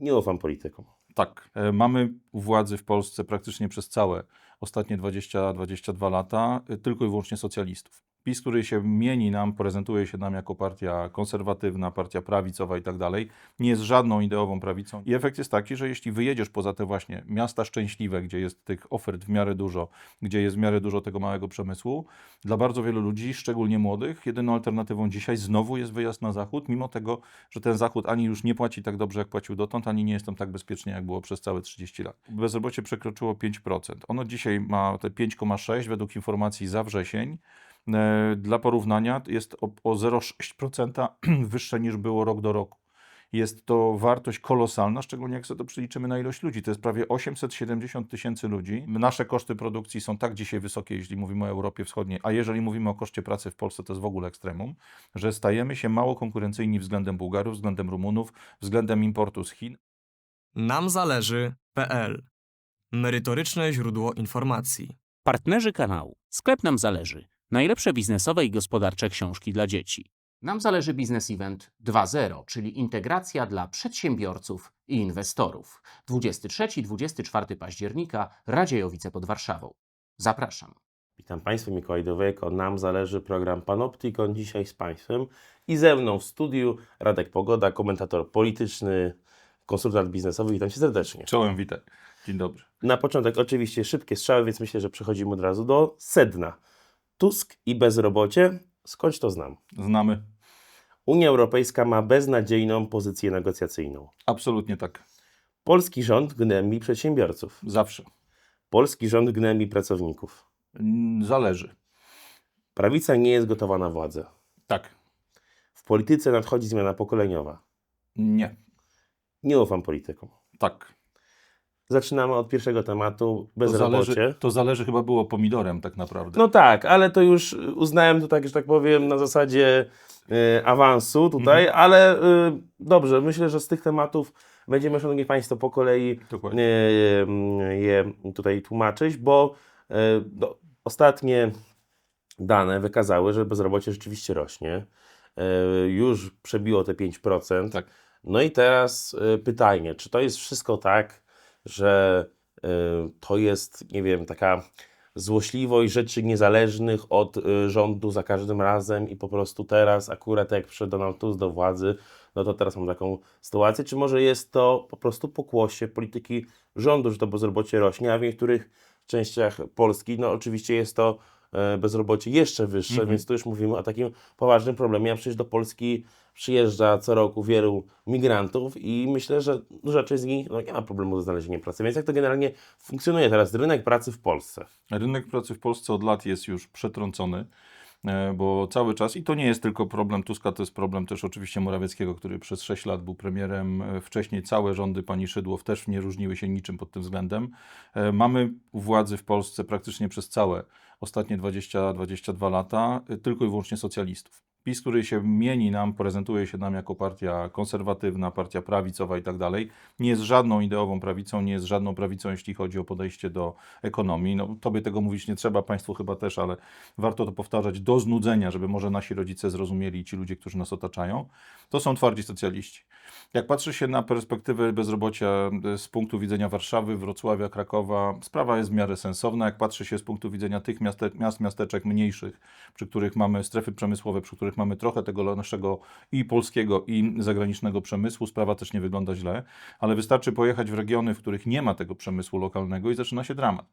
Nie ufam politykom. Tak, e, mamy władzy w Polsce praktycznie przez całe ostatnie 20-22 lata e, tylko i wyłącznie socjalistów. PiS, który się mieni nam, prezentuje się nam jako partia konserwatywna, partia prawicowa i tak dalej, nie jest żadną ideową prawicą. I efekt jest taki, że jeśli wyjedziesz poza te właśnie miasta szczęśliwe, gdzie jest tych ofert w miarę dużo, gdzie jest w miarę dużo tego małego przemysłu, dla bardzo wielu ludzi, szczególnie młodych, jedyną alternatywą dzisiaj znowu jest wyjazd na zachód, mimo tego, że ten zachód ani już nie płaci tak dobrze, jak płacił dotąd, ani nie jest tam tak bezpiecznie, jak było przez całe 30 lat. Bezrobocie przekroczyło 5%. Ono dzisiaj ma te 5,6 według informacji za wrzesień. E, Dla porównania jest o, o 0,6% wyższe niż było rok do roku. Jest to wartość kolosalna, szczególnie jak sobie to przeliczymy na ilość ludzi. To jest prawie 870 tysięcy ludzi. Nasze koszty produkcji są tak dzisiaj wysokie, jeśli mówimy o Europie Wschodniej, a jeżeli mówimy o koszcie pracy w Polsce, to jest w ogóle ekstremum, że stajemy się mało konkurencyjni względem Bułgarów, względem Rumunów, względem importu z Chin. Nam zależy.pl Merytoryczne źródło informacji. Partnerzy kanału. Sklep nam zależy. Najlepsze biznesowe i gospodarcze książki dla dzieci. Nam zależy Biznes Event 2.0, czyli integracja dla przedsiębiorców i inwestorów. 23-24 października, Radziejowice pod Warszawą. Zapraszam. Witam Państwa, Mikołaj Dowejko. Nam zależy program Panoptykon. Dzisiaj z Państwem i ze mną w studiu Radek Pogoda, komentator polityczny, konsultant biznesowy. Witam Cię serdecznie. Czołem, witaj. Dzień dobry. Na początek oczywiście szybkie strzały, więc myślę, że przechodzimy od razu do sedna. Tusk i bezrobocie. Skądś to znam. Znamy. Unia Europejska ma beznadziejną pozycję negocjacyjną. Absolutnie tak. Polski rząd gnębi przedsiębiorców. Zawsze. Polski rząd gnębi pracowników. Mm, Zależy. Prawica nie jest gotowa na władzę. Tak. W polityce nadchodzi zmiana pokoleniowa. Nie. Nie ufam politykom. Tak. Zaczynamy od pierwszego tematu, To bezrobocie. zależy, to zależy chyba było pomidorem tak naprawdę. No tak, ale to już uznałem to tak, że tak powiem, na zasadzie e, awansu tutaj, Mhm. ale e, dobrze, myślę, że z tych tematów będziemy, szanowni Państwo, po kolei Dokładnie. e, mm, je tutaj tłumaczyć, bo e, no, ostatnie dane wykazały, że bezrobocie rzeczywiście rośnie. Już przebiło te 5%. Tak. No i teraz pytanie, czy to jest wszystko tak, że e, to jest, nie wiem, taka złośliwość rzeczy niezależnych od e, rządu za każdym razem i po prostu teraz, akurat jak przyszedł Donald Tusk do władzy, no to teraz mam taką sytuację, czy może jest to po prostu pokłosie polityki rządu, że to bezrobocie rośnie, a w niektórych częściach Polski, no oczywiście jest to bezrobocie jeszcze wyższe, Mhm. więc tu już mówimy o takim poważnym problemie, a przecież do Polski przyjeżdża co roku wielu migrantów i myślę, że duża część z nich no, nie ma problemu ze znalezieniem pracy. Więc jak to generalnie funkcjonuje teraz rynek pracy w Polsce? Rynek pracy w Polsce od lat jest już przetrącony, e, bo cały czas, i to nie jest tylko problem Tuska, to jest problem też oczywiście Morawieckiego, który przez 6 lat był premierem. E, Wcześniej całe rządy pani Szydłow też nie różniły się niczym pod tym względem. E, Mamy władzy w Polsce praktycznie przez całe ostatnie 20-22 lata e, tylko i wyłącznie socjalistów. PiS, który się mieni nam, prezentuje się nam jako partia konserwatywna, partia prawicowa i tak dalej, nie jest żadną ideową prawicą, nie jest żadną prawicą, jeśli chodzi o podejście do ekonomii. No, tobie tego mówić nie trzeba, państwu chyba też, ale warto to powtarzać do znudzenia, żeby może nasi rodzice zrozumieli i ci ludzie, którzy nas otaczają. To są twardzi socjaliści. Jak patrzy się na perspektywę bezrobocia e, z punktu widzenia Warszawy, Wrocławia, Krakowa, sprawa jest w miarę sensowna. Jak patrzy się z punktu widzenia tych miaste, miast, miasteczek mniejszych, przy których mamy strefy przemysłowe, przy których mamy trochę tego naszego i polskiego, i zagranicznego przemysłu, sprawa też nie wygląda źle, ale wystarczy pojechać w regiony, w których nie ma tego przemysłu lokalnego i zaczyna się dramat.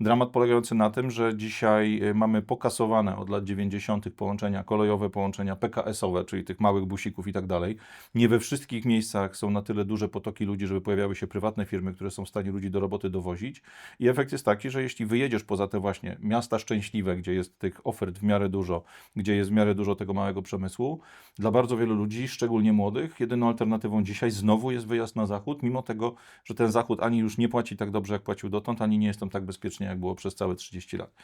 Dramat polegający na tym, że dzisiaj y, mamy pokasowane od lat 90. połączenia kolejowe, połączenia PKS-owe, czyli tych małych busików i tak dalej. Nie we wszystkich miejscach są na tyle duże potoki ludzi, żeby pojawiały się prywatne firmy, które są w stanie ludzi do roboty dowozić. I efekt jest taki, że jeśli wyjedziesz poza te właśnie miasta szczęśliwe, gdzie jest tych ofert w miarę dużo, gdzie jest w miarę dużo tego małego przemysłu, dla bardzo wielu ludzi, szczególnie młodych, jedyną alternatywą dzisiaj znowu jest wyjazd na zachód, mimo tego, że ten zachód ani już nie płaci tak dobrze, jak płacił dotąd, ani nie jest tam tak bezpiecznie, jak było przez całe 30 lat.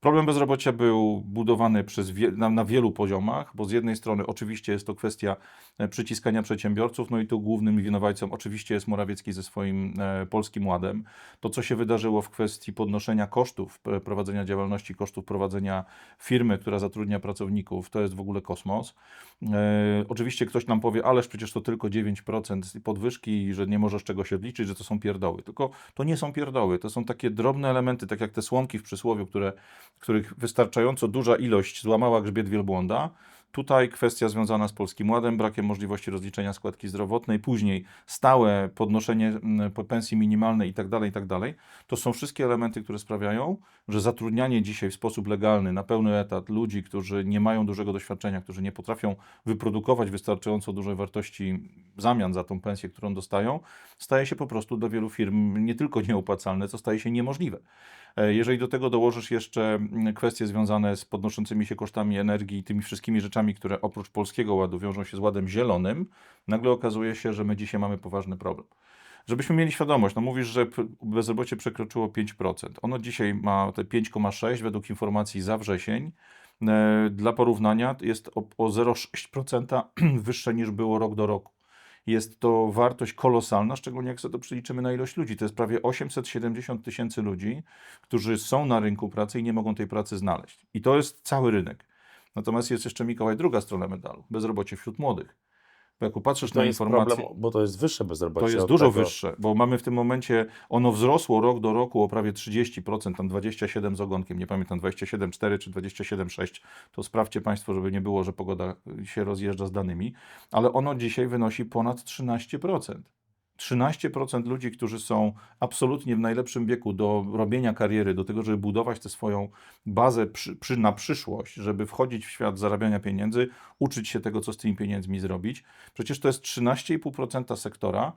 Problem bezrobocia był budowany przez wie, na, na wielu poziomach, bo z jednej strony oczywiście jest to kwestia e, przyciskania przedsiębiorców, no i tu głównym winowajcą oczywiście jest Morawiecki ze swoim e, Polskim Ładem. To, co się wydarzyło w kwestii podnoszenia kosztów e, prowadzenia działalności, kosztów prowadzenia firmy, która zatrudnia pracowników, to jest w ogóle kosmos. E, oczywiście ktoś nam powie, ależ przecież to tylko 9% podwyżki że nie możesz czegoś odliczyć, że to są pierdoły. Tylko to nie są pierdoły, to są takie drobne elementy, tak jak te słomki w przysłowiu, które, których wystarczająco duża ilość złamała grzbiet wielbłąda. Tutaj kwestia związana z Polskim Ładem, brakiem możliwości rozliczenia składki zdrowotnej, później stałe podnoszenie mm, pensji minimalnej i tak dalej, i tak. To są wszystkie elementy, które sprawiają, że zatrudnianie dzisiaj w sposób legalny na pełny etat ludzi, którzy nie mają dużego doświadczenia, którzy nie potrafią wyprodukować wystarczająco dużej wartości w zamian za tą pensję, którą dostają, staje się po prostu dla wielu firm nie tylko nieopłacalne, co staje się niemożliwe. E, Jeżeli do tego dołożysz jeszcze mm, kwestie związane z podnoszącymi się kosztami energii i tymi wszystkimi rzeczami, które oprócz polskiego ładu wiążą się z ładem zielonym, nagle okazuje się, że my dzisiaj mamy poważny problem. Żebyśmy mieli świadomość, no mówisz, że bezrobocie przekroczyło 5%. Ono dzisiaj ma te 5,6 według informacji za wrzesień. E, Dla porównania jest o, o 0,6% wyższe niż było rok do roku. Jest to wartość kolosalna, szczególnie jak sobie to przeliczymy na ilość ludzi. To jest prawie 870 tysięcy ludzi, którzy są na rynku pracy i nie mogą tej pracy znaleźć. I to jest cały rynek. Natomiast jest jeszcze, Mikołaj, druga strona medalu. Bezrobocie wśród młodych. Bo jak popatrzysz To na informacje... problem, bo to jest wyższe bezrobocie. To jest dużo tego. wyższe, bo mamy w tym momencie, ono wzrosło rok do roku o prawie 30%, tam 27 z ogonkiem, nie pamiętam, 27,4 czy 27,6. To sprawdźcie Państwo, żeby nie było, że pogoda się rozjeżdża z danymi, ale ono dzisiaj wynosi ponad 13%. 13% ludzi, którzy są absolutnie w najlepszym wieku do robienia kariery, do tego, żeby budować tę swoją bazę przy, przy, na przyszłość, żeby wchodzić w świat zarabiania pieniędzy, uczyć się tego, co z tymi pieniędzmi zrobić. Przecież to jest 13,5% sektora,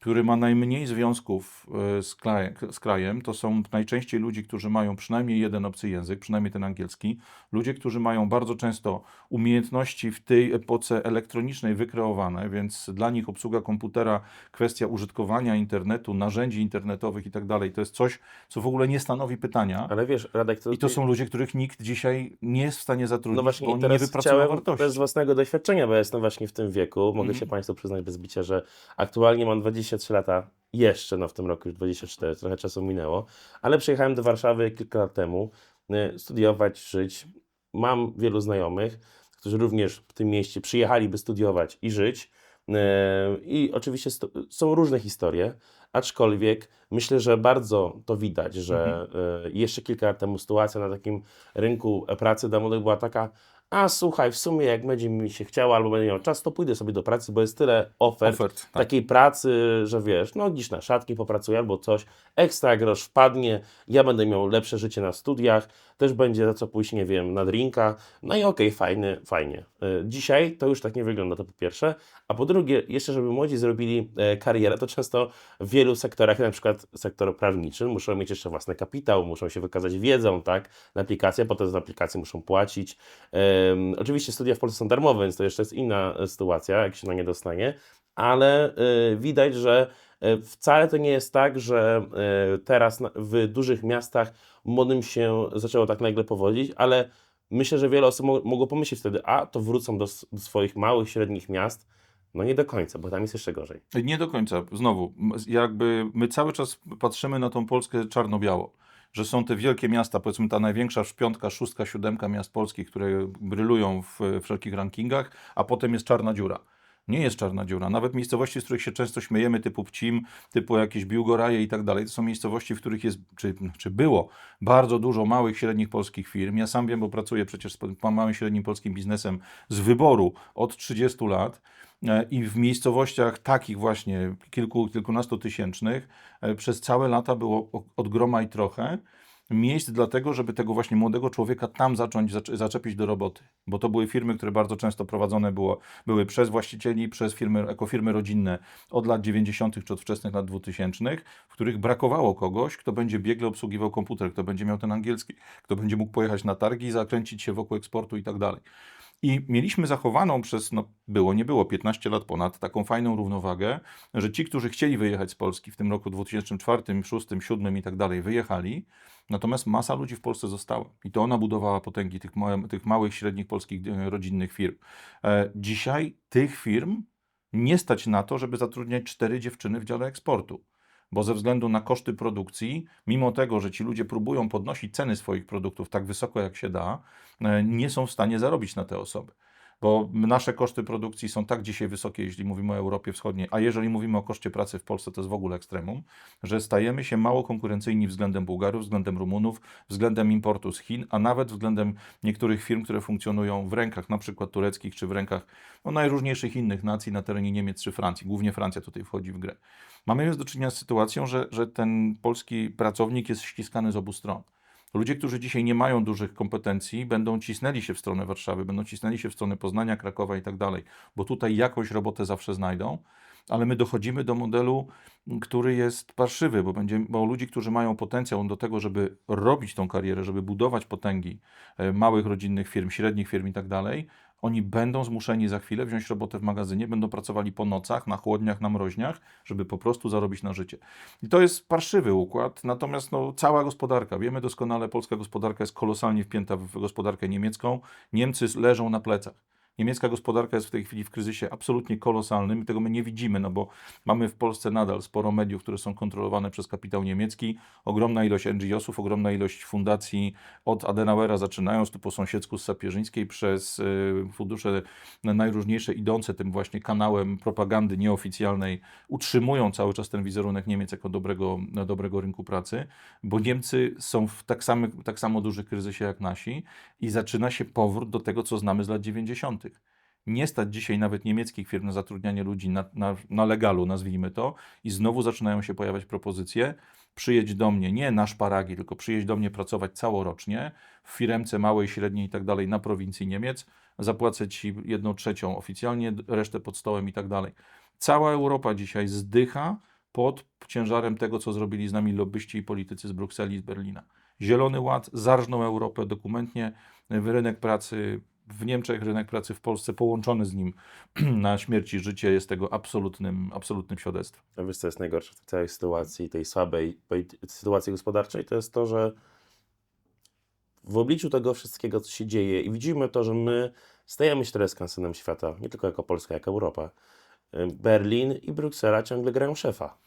który ma najmniej związków e, z krajem, z krajem. To są najczęściej ludzie, którzy mają przynajmniej jeden obcy język, przynajmniej ten angielski. Ludzie, którzy mają bardzo często umiejętności w tej epoce elektronicznej wykreowane, więc dla nich obsługa komputera, kwestia użytkowania internetu, narzędzi internetowych i tak dalej, to jest coś, co w ogóle nie stanowi pytania. Ale wiesz, Radek, to, I to są ludzie, których nikt dzisiaj nie jest w stanie zatrudnić, No właśnie, bo oni nie wypracują wartości. bez własnego doświadczenia, bo ja jestem właśnie w tym wieku, mogę Mhm. się Państwu przyznać bez bicia, że aktualnie mam 23 lata, jeszcze, no w tym roku już 24, trochę czasu minęło, ale przyjechałem do Warszawy kilka lat temu y, studiować, żyć. Mam wielu znajomych, którzy również w tym mieście przyjechali, by studiować i żyć. Y, I oczywiście są różne historie, aczkolwiek myślę, że bardzo to widać, że y, jeszcze kilka lat temu sytuacja na takim rynku pracy dla młodych była taka, a słuchaj, w sumie jak będzie mi się chciało albo będę miał czas, to pójdę sobie do pracy, bo jest tyle ofert, Ofert, tak. takiej pracy, że wiesz, no dziś na szatki popracuję albo coś, ekstra grosz wpadnie, ja będę miał lepsze życie na studiach, też będzie za co pójść, nie wiem, na drinka, no i okej, fajny, fajnie. Y, Dzisiaj to już tak nie wygląda, to po pierwsze, a po drugie, jeszcze żeby młodzi zrobili e, karierę, to często w wielu sektorach, na przykład sektor prawniczy, muszą mieć jeszcze własny kapitał, muszą się wykazać wiedzą, tak, na aplikację, potem za aplikację muszą płacić. Oczywiście studia w Polsce są darmowe, więc to jeszcze jest inna e, sytuacja, jak się na nie dostanie, ale e, widać, że e, wcale to nie jest tak, że teraz w dużych miastach młodym się zaczęło tak nagle powodzić, ale myślę, że wiele osób mo- mogło pomyśleć wtedy, a to wrócą do, do swoich małych, średnich miast. No nie do końca, bo tam jest jeszcze gorzej. Nie do końca. Znowu, jakby my cały czas patrzymy na tą Polskę czarno-biało. Że są te wielkie miasta, powiedzmy ta największa piątka, szóstka, siódemka miast polskich, które brylują w wszelkich rankingach, a potem jest czarna dziura. Nie jest czarna dziura. Nawet miejscowości, z których się często śmiejemy, typu Pcim, typu jakieś Biłgoraje i tak dalej, to są miejscowości, w których jest, czy, czy było, bardzo dużo małych, średnich polskich firm. Ja sam wiem, bo pracuję przecież z małym, średnim polskim biznesem z wyboru od 30 lat. E, I w miejscowościach takich właśnie kilku, kilkunastu tysięcznych e, przez całe lata było od groma i trochę miejsc dlatego, żeby tego właśnie młodego człowieka tam zacząć zacze- zaczepić do roboty. Bo to były firmy, które bardzo często prowadzone było, były przez właścicieli, przez firmy, jako firmy rodzinne od lat 90. czy od wczesnych lat 2000, w których brakowało kogoś, kto będzie biegle obsługiwał komputer, kto będzie miał ten angielski, kto będzie mógł pojechać na targi, zakręcić się wokół eksportu i tak dalej. I mieliśmy zachowaną przez, no było, nie było, 15 lat ponad, taką fajną równowagę, że ci, którzy chcieli wyjechać z Polski w tym roku 2004, 2006, 2007 i tak dalej, wyjechali, natomiast masa ludzi w Polsce została. I to ona budowała potęgi tych, małe, tych małych, średnich polskich e, rodzinnych firm. E, dzisiaj tych firm nie stać na to, żeby zatrudniać cztery dziewczyny w dziale eksportu. Bo ze względu na koszty produkcji, mimo tego, że ci ludzie próbują podnosić ceny swoich produktów tak wysoko jak się da, e, nie są w stanie zarobić na te osoby. Bo nasze koszty produkcji są tak dzisiaj wysokie, jeśli mówimy o Europie Wschodniej, a jeżeli mówimy o koszcie pracy w Polsce, to jest w ogóle ekstremum, że stajemy się mało konkurencyjni względem Bułgarów, względem Rumunów, względem importu z Chin, a nawet względem niektórych firm, które funkcjonują w rękach na przykład tureckich, czy w rękach no, najróżniejszych innych nacji na terenie Niemiec czy Francji. Głównie Francja tutaj wchodzi w grę. Mamy więc do czynienia z sytuacją, że, że ten polski pracownik jest ściskany z obu stron. Ludzie, którzy dzisiaj nie mają dużych kompetencji, będą cisnęli się w stronę Warszawy, będą cisnęli się w stronę Poznania, Krakowa i tak dalej, bo tutaj jakąś robotę zawsze znajdą, ale my dochodzimy do modelu, który jest parszywy, bo, będzie, bo ludzi, którzy mają potencjał do tego, żeby robić tą karierę, żeby budować potęgi e, małych rodzinnych firm, średnich firm i tak dalej, oni będą zmuszeni za chwilę wziąć robotę w magazynie, będą pracowali po nocach, na chłodniach, na mroźniach, żeby po prostu zarobić na życie. I to jest parszywy układ, natomiast no, cała gospodarka, wiemy doskonale, polska gospodarka jest kolosalnie wpięta w gospodarkę niemiecką. Niemcy leżą na plecach. Niemiecka gospodarka jest w tej chwili w kryzysie absolutnie kolosalnym i tego my nie widzimy, no bo mamy w Polsce nadal sporo mediów, które są kontrolowane przez kapitał niemiecki, ogromna ilość NGO-sów, ogromna ilość fundacji od Adenauera zaczynając tu po sąsiedzku z Sapieżyńskiej przez y, fundusze najróżniejsze idące tym właśnie kanałem propagandy nieoficjalnej utrzymują cały czas ten wizerunek Niemiec jako dobrego, dobrego rynku pracy, bo Niemcy są w tak, samy, tak samo dużym kryzysie jak nasi i zaczyna się powrót do tego, co znamy z lat 90. Nie stać dzisiaj nawet niemieckich firm na zatrudnianie ludzi na, na, na legalu, nazwijmy to, i znowu zaczynają się pojawiać propozycje. Przyjedź do mnie, nie na szparagi, tylko przyjedź do mnie pracować całorocznie w firmce małej, średniej i tak dalej na prowincji Niemiec. Zapłacę ci jedną trzecią oficjalnie, resztę pod stołem i tak dalej. Cała Europa dzisiaj zdycha pod ciężarem tego, co zrobili z nami lobbyści i politycy z Brukseli i z Berlina. Zielony Ład zarżnął Europę dokumentnie, rynek pracy w Niemczech, rynek pracy w Polsce połączony z nim na śmierć i życie jest tego absolutnym, absolutnym świadectwem. A wiesz, co jest najgorsze w tej całej sytuacji, tej słabej sytuacji gospodarczej, to jest to, że w obliczu tego wszystkiego, co się dzieje i widzimy to, że my stajemy się teraz skansenem świata, nie tylko jako Polska, jako Europa. Berlin i Bruksela ciągle grają szefa.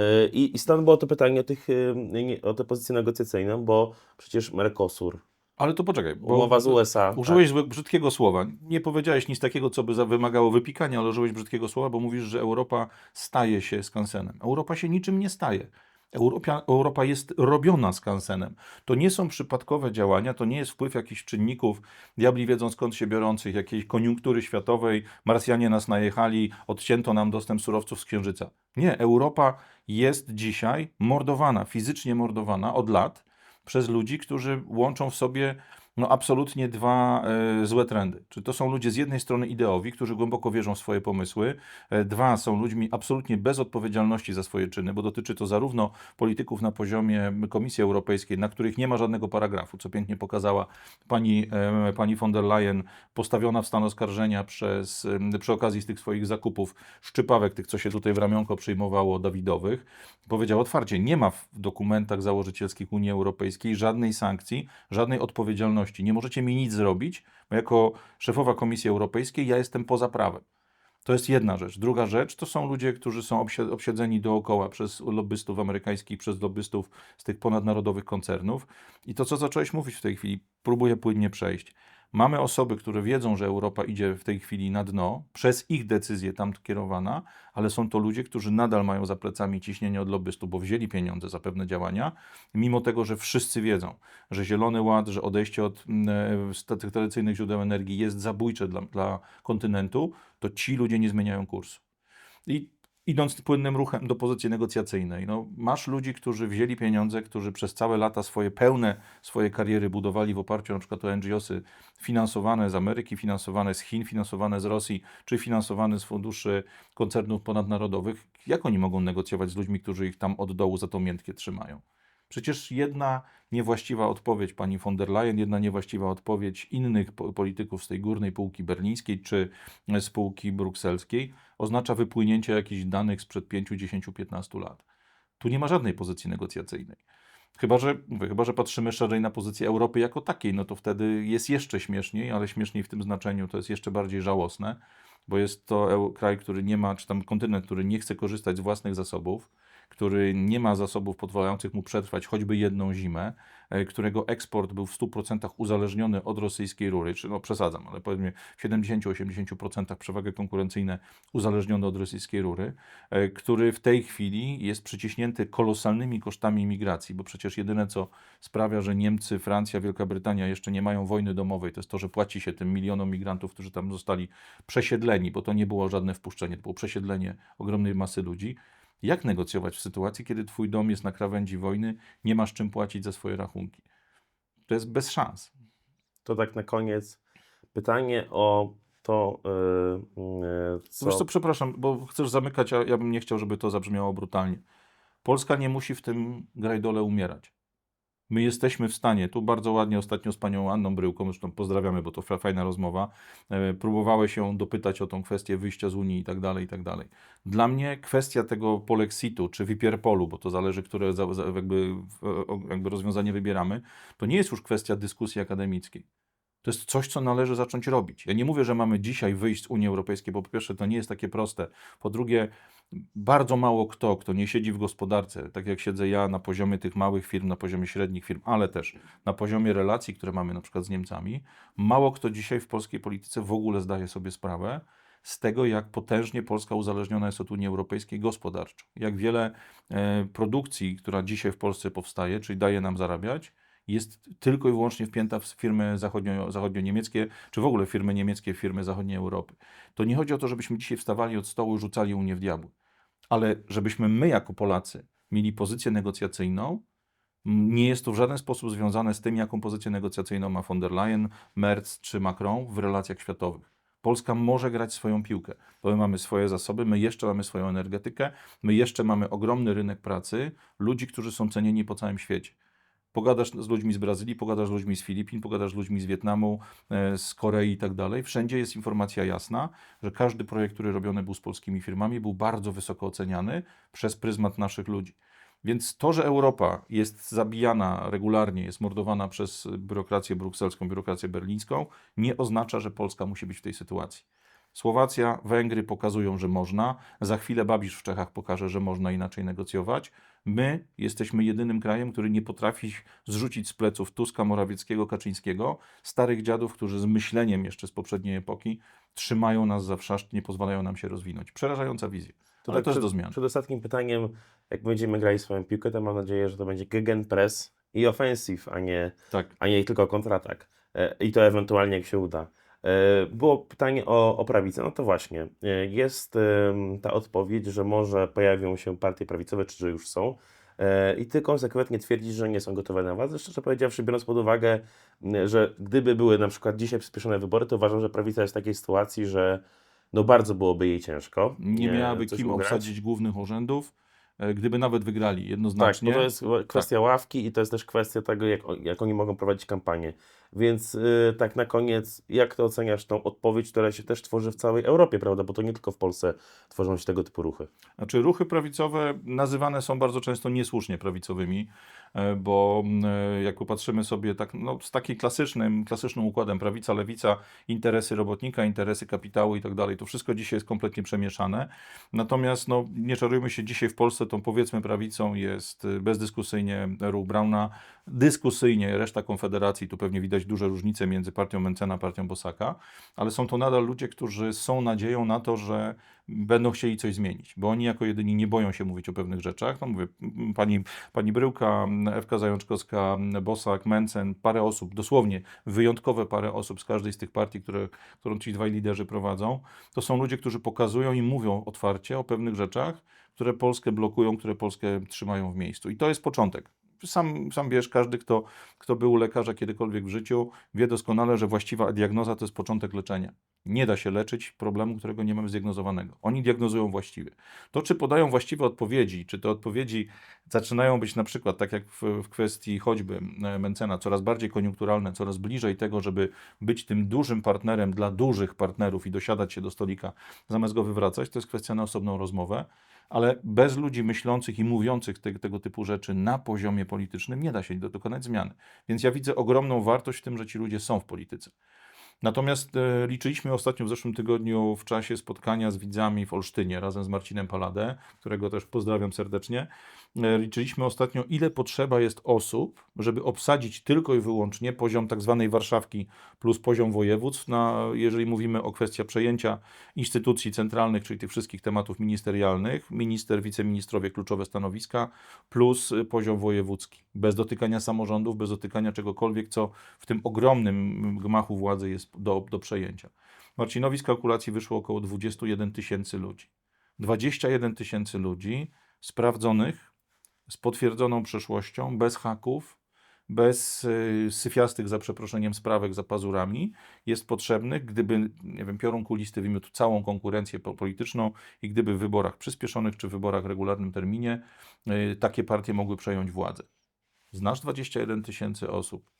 Y, I, I stąd było to pytanie o, tych, nie- o tę pozycję negocjacyjną, bo przecież Mercosur, Ale to poczekaj. bo- umowa z USA. Użyłeś złe- brzydkiego słowa. Nie powiedziałeś nic takiego, co by wymagało wypikania, ale użyłeś brzydkiego słowa, bo mówisz, że Europa staje się skansenem. Europa się niczym nie staje. Europia, Europa jest robiona skansenem. To nie są przypadkowe działania, to nie jest wpływ jakichś czynników, diabli wiedzą skąd się biorących, jakiejś koniunktury światowej, Marsjanie nas najechali, odcięto nam dostęp surowców z Księżyca. Nie, Europa jest dzisiaj mordowana, fizycznie mordowana od lat przez ludzi, którzy łączą w sobie no, absolutnie dwa e, złe trendy. Czy to są ludzie z jednej strony ideowi, którzy głęboko wierzą w swoje pomysły, e, dwa są ludźmi absolutnie bez odpowiedzialności za swoje czyny, bo dotyczy to zarówno polityków na poziomie Komisji Europejskiej, na których nie ma żadnego paragrafu, co pięknie pokazała pani, e, pani von der Leyen, postawiona w stan oskarżenia przez, przy okazji z tych swoich zakupów szczypawek, tych, co się tutaj w ramionko przyjmowało Dawidowych, powiedział otwarcie, nie ma w dokumentach założycielskich Unii Europejskiej żadnej sankcji, żadnej odpowiedzialności. Nie możecie mi nic zrobić, bo jako szefowa Komisji Europejskiej ja jestem poza prawem. To jest jedna rzecz. Druga rzecz to są ludzie, którzy są obsie- obsiedzeni dookoła przez lobbystów amerykańskich, przez lobbystów z tych ponadnarodowych koncernów. I to, co zacząłeś mówić w tej chwili, próbuję płynnie przejść. Mamy osoby, które wiedzą, że Europa idzie w tej chwili na dno, przez ich decyzję tam kierowana, ale są to ludzie, którzy nadal mają za plecami ciśnienie od lobbystów, bo wzięli pieniądze za pewne działania, mimo tego, że wszyscy wiedzą, że Zielony Ład, że odejście od mm, e, tych tradycyjnych źródeł energii jest zabójcze dla, dla kontynentu, to ci ludzie nie zmieniają kursu. I idąc płynnym ruchem do pozycji negocjacyjnej, no, masz ludzi, którzy wzięli pieniądze, którzy przez całe lata swoje pełne swoje kariery budowali w oparciu na przykład o NGOsy finansowane z Ameryki, finansowane z Chin, finansowane z Rosji, czy finansowane z funduszy koncernów ponadnarodowych. Jak oni mogą negocjować z ludźmi, którzy ich tam od dołu za to miętkie trzymają? Przecież jedna niewłaściwa odpowiedź pani von der Leyen, jedna niewłaściwa odpowiedź innych po- polityków z tej górnej półki berlińskiej czy spółki brukselskiej oznacza wypłynięcie jakichś danych sprzed 5, 10, 15 lat. Tu nie ma żadnej pozycji negocjacyjnej. Chyba że, mówię, chyba, że patrzymy szerzej na pozycję Europy jako takiej, no to wtedy jest jeszcze śmieszniej, ale śmieszniej w tym znaczeniu to jest jeszcze bardziej żałosne, bo jest to eu- kraj, który nie ma, czy tam kontynent, który nie chce korzystać z własnych zasobów, który nie ma zasobów pozwalających mu przetrwać choćby jedną zimę, e, którego eksport był w 100% uzależniony od rosyjskiej rury, czy no przesadzam, ale powiedzmy w 70-80% przewagę konkurencyjne uzależniony od rosyjskiej rury, e, który w tej chwili jest przyciśnięty kolosalnymi kosztami migracji, bo przecież jedyne co sprawia, że Niemcy, Francja, Wielka Brytania jeszcze nie mają wojny domowej, to jest to, że płaci się tym milionom migrantów, którzy tam zostali przesiedleni, bo to nie było żadne wpuszczenie, to było przesiedlenie ogromnej masy ludzi. Jak negocjować w sytuacji, kiedy twój dom jest na krawędzi wojny, nie masz czym płacić za swoje rachunki? To jest bez szans. To tak na koniec pytanie o to, yy, co... Wiesz co, przepraszam, bo chcesz zamykać, a ja bym nie chciał, żeby to zabrzmiało brutalnie. Polska nie musi w tym grajdole umierać. My jesteśmy w stanie, tu bardzo ładnie ostatnio z panią Anną Bryłką, zresztą pozdrawiamy, bo to fa- fajna rozmowa, e, próbowałeś się dopytać o tą kwestię wyjścia z Unii i tak dalej, i tak dalej. Dla mnie kwestia tego polexitu, czy wipierpolu, bo to zależy, które jakby, jakby rozwiązanie wybieramy, to nie jest już kwestia dyskusji akademickiej. To jest coś, co należy zacząć robić. Ja nie mówię, że mamy dzisiaj wyjść z Unii Europejskiej, bo po pierwsze to nie jest takie proste. Po drugie, bardzo mało kto, kto nie siedzi w gospodarce, tak jak siedzę ja na poziomie tych małych firm, na poziomie średnich firm, ale też na poziomie relacji, które mamy na przykład z Niemcami, mało kto dzisiaj w polskiej polityce w ogóle zdaje sobie sprawę z tego, jak potężnie Polska uzależniona jest od Unii Europejskiej gospodarczo. Jak wiele e, produkcji, która dzisiaj w Polsce powstaje, czyli daje nam zarabiać, jest tylko i wyłącznie wpięta w firmy zachodnio, zachodnio-niemieckie, czy w ogóle firmy niemieckie, firmy zachodniej Europy. To nie chodzi o to, żebyśmy dzisiaj wstawali od stołu i rzucali Unię w diabły, ale żebyśmy my jako Polacy mieli pozycję negocjacyjną, nie jest to w żaden sposób związane z tym, jaką pozycję negocjacyjną ma von der Leyen, Merz czy Macron w relacjach światowych. Polska może grać swoją piłkę, bo my mamy swoje zasoby, my jeszcze mamy swoją energetykę, my jeszcze mamy ogromny rynek pracy, ludzi, którzy są cenieni po całym świecie. Pogadasz z ludźmi z Brazylii, pogadasz z ludźmi z Filipin, pogadasz z ludźmi z Wietnamu, e, z Korei i tak dalej. Wszędzie jest informacja jasna, że każdy projekt, który robiony był z polskimi firmami, był bardzo wysoko oceniany przez pryzmat naszych ludzi. Więc to, że Europa jest zabijana regularnie, jest mordowana przez biurokrację brukselską, biurokrację berlińską, nie oznacza, że Polska musi być w tej sytuacji. Słowacja, Węgry pokazują, że można. Za chwilę Babisz w Czechach pokaże, że można inaczej negocjować. My jesteśmy jedynym krajem, który nie potrafi zrzucić z pleców Tuska, Morawieckiego, Kaczyńskiego, starych dziadów, którzy z myśleniem jeszcze z poprzedniej epoki trzymają nas za wszaszcz, nie pozwalają nam się rozwinąć. Przerażająca wizja. To Ale tak też do zmian. Przed ostatnim pytaniem, jak będziemy grali swoją piłkę, to mam nadzieję, że to będzie gegenpress i offensive, a nie, Tak. a nie tylko kontratak. E, I to ewentualnie jak się uda. E, Było pytanie o, o prawicę. No to właśnie, e, jest ta odpowiedź, że może pojawią się partie prawicowe, czy że już są. E, I ty konsekwentnie twierdzisz, że nie są gotowe na was. Szczerze powiedziawszy, biorąc pod uwagę, że gdyby były na przykład dzisiaj przyspieszone wybory, to uważam, że prawica jest w takiej sytuacji, że no bardzo byłoby jej ciężko. Nie miałaby kim ugrać. obsadzić głównych urzędów, gdyby nawet wygrali Tak, jednoznacznie. bo to jest kwestia ławki i to jest też kwestia tego, jak, jak oni mogą prowadzić kampanię. Więc y, tak na koniec, jak to oceniasz tą odpowiedź, która się też tworzy w całej Europie, prawda? Bo to nie tylko w Polsce tworzą się tego typu ruchy. Znaczy, ruchy prawicowe nazywane są bardzo często niesłusznie prawicowymi, e, bo e, jak popatrzymy sobie tak, no, z takim klasycznym, klasycznym układem prawica, lewica, interesy robotnika, interesy kapitału i tak dalej, to wszystko dzisiaj jest kompletnie przemieszane. Natomiast no, nie czarujmy się, dzisiaj w Polsce tą powiedzmy prawicą jest e, bezdyskusyjnie ruch Brauna, dyskusyjnie reszta Konfederacji, tu pewnie widać duże różnice między partią Mencena a partią Bosaka, ale są to nadal ludzie, którzy są nadzieją na to, że będą chcieli coś zmienić, bo oni jako jedyni nie boją się mówić o pewnych rzeczach. No mówię, pani, pani Bryłka, Ewka Zajączkowska, Bosak, Mencen, parę osób, dosłownie wyjątkowe parę osób z każdej z tych partii, które, którą ci dwaj liderzy prowadzą, to są ludzie, którzy pokazują i mówią otwarcie o pewnych rzeczach, które Polskę blokują, które Polskę trzymają w miejscu. I to jest początek. Sam, sam wiesz, każdy, kto, kto był u lekarza kiedykolwiek w życiu, wie doskonale, że właściwa diagnoza to jest początek leczenia. Nie da się leczyć problemu, którego nie mamy zdiagnozowanego. Oni diagnozują właściwie. To, czy podają właściwe odpowiedzi, czy te odpowiedzi zaczynają być na przykład, tak jak w, w kwestii choćby e, Mencena, coraz bardziej koniunkturalne, coraz bliżej tego, żeby być tym dużym partnerem dla dużych partnerów i dosiadać się do stolika, zamiast go wywracać, to jest kwestia na osobną rozmowę. Ale bez ludzi myślących i mówiących te, tego typu rzeczy na poziomie politycznym nie da się do, dokonać zmiany. Więc ja widzę ogromną wartość w tym, że ci ludzie są w polityce. Natomiast e, liczyliśmy ostatnio w zeszłym tygodniu w czasie spotkania z widzami w Olsztynie razem z Marcinem Paladę, którego też pozdrawiam serdecznie. E, liczyliśmy ostatnio, ile potrzeba jest osób, żeby obsadzić tylko i wyłącznie poziom tak zwanej Warszawki plus poziom województw, na, jeżeli mówimy o kwestii przejęcia instytucji centralnych, czyli tych wszystkich tematów ministerialnych, minister, wiceministrowie, kluczowe stanowiska, plus poziom wojewódzki. Bez dotykania samorządów, bez dotykania czegokolwiek, co w tym ogromnym gmachu władzy jest do, do przejęcia. Marcinowi z kalkulacji wyszło około 21 tysięcy ludzi. 21 tysięcy ludzi sprawdzonych, z potwierdzoną przeszłością, bez haków, bez y, syfiastych, za przeproszeniem, sprawek za pazurami, jest potrzebnych, gdyby, nie wiem, piorun kulisty wymiótł całą konkurencję po- polityczną i gdyby w wyborach przyspieszonych czy w wyborach w regularnym terminie y, takie partie mogły przejąć władzę. Znasz 21 tysięcy osób,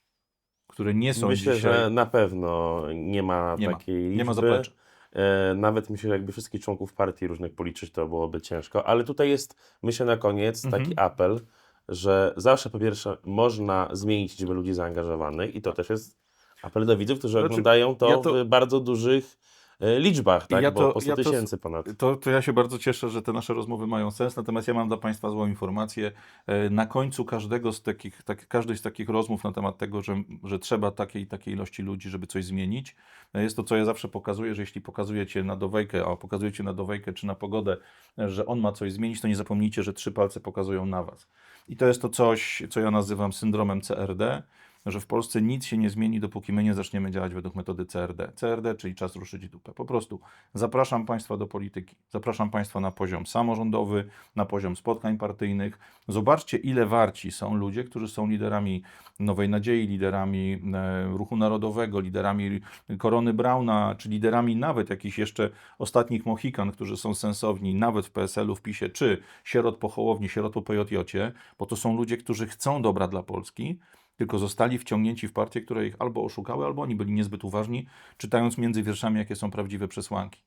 które nie są Myślę, dzisiaj... że na pewno nie ma Nie ma. takiej liczby. Nie ma zaplecza. E, Nawet myślę, że jakby wszystkich członków partii różnych policzyć, to byłoby ciężko. Ale tutaj jest, myślę, na koniec Mhm. taki apel, że zawsze po pierwsze można zmienić liczbę ludzi zaangażowanych i to też jest apel do widzów, którzy Znaczy, oglądają to, ja to- w bardzo dużych liczbach, tak? Ja Bo to- po 100 ja to- tysięcy ponad. To, to ja się bardzo cieszę, że te nasze rozmowy mają sens, natomiast ja mam dla Państwa złą informację. E, Na końcu każdego z takich, tak, każdej z takich rozmów na temat tego, że, że trzeba takiej takiej ilości ludzi, żeby coś zmienić, e, jest to, co ja zawsze pokazuję, że jeśli pokazujecie na dowejkę, a pokazujecie na dowejkę czy na pogodę, e, że on ma coś zmienić, to nie zapomnijcie, że trzy palce pokazują na Was. I to jest to coś, co ja nazywam syndromem CRD, że w Polsce nic się nie zmieni, dopóki my nie zaczniemy działać według metody CRD. CRD, czyli czas ruszyć dupę. Po prostu zapraszam Państwa do polityki. Zapraszam Państwa na poziom samorządowy, na poziom spotkań partyjnych. Zobaczcie, ile warci są ludzie, którzy są liderami Nowej Nadziei, liderami e, Ruchu Narodowego, liderami Korony Brauna, czy liderami nawet jakichś jeszcze ostatnich Mohikan, którzy są sensowni, nawet w PSL-u, w PiSie, czy sierot po Hołowni, sierot po PJJ, bo to są ludzie, którzy chcą dobra dla Polski, tylko zostali wciągnięci w partie, które ich albo oszukały, albo oni byli niezbyt uważni, czytając między wierszami, jakie są prawdziwe przesłanki.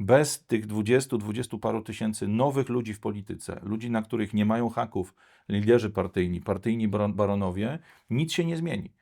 Bez tych 20, 20 paru tysięcy nowych ludzi w polityce, ludzi, na których nie mają haków, liderzy partyjni, partyjni baron- baronowie, nic się nie zmieni.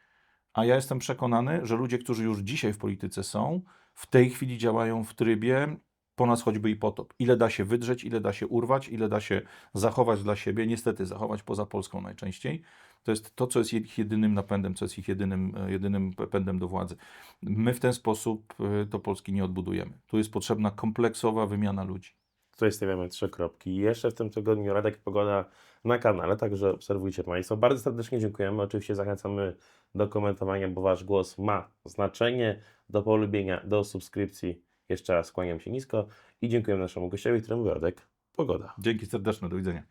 A ja jestem przekonany, że ludzie, którzy już dzisiaj w polityce są, w tej chwili działają w trybie po nas choćby i potop. Ile da się wydrzeć, ile da się urwać, ile da się zachować dla siebie, niestety zachować poza Polską najczęściej. To jest to, co jest ich jedynym napędem, co jest ich jedynym, e, jedynym pędem do władzy. My w ten sposób e, to Polski nie odbudujemy. Tu jest potrzebna kompleksowa wymiana ludzi. Tutaj stawiamy trzy kropki. Jeszcze w tym tygodniu Radek Pogoda na kanale, także obserwujcie Państwo. Bardzo serdecznie dziękujemy. Oczywiście zachęcamy do komentowania, bo Wasz głos ma znaczenie. Do polubienia, do subskrypcji. Jeszcze raz kłaniam się nisko i dziękuję naszemu gościowi, którym był Radek Pogoda. Dzięki serdeczne, do widzenia.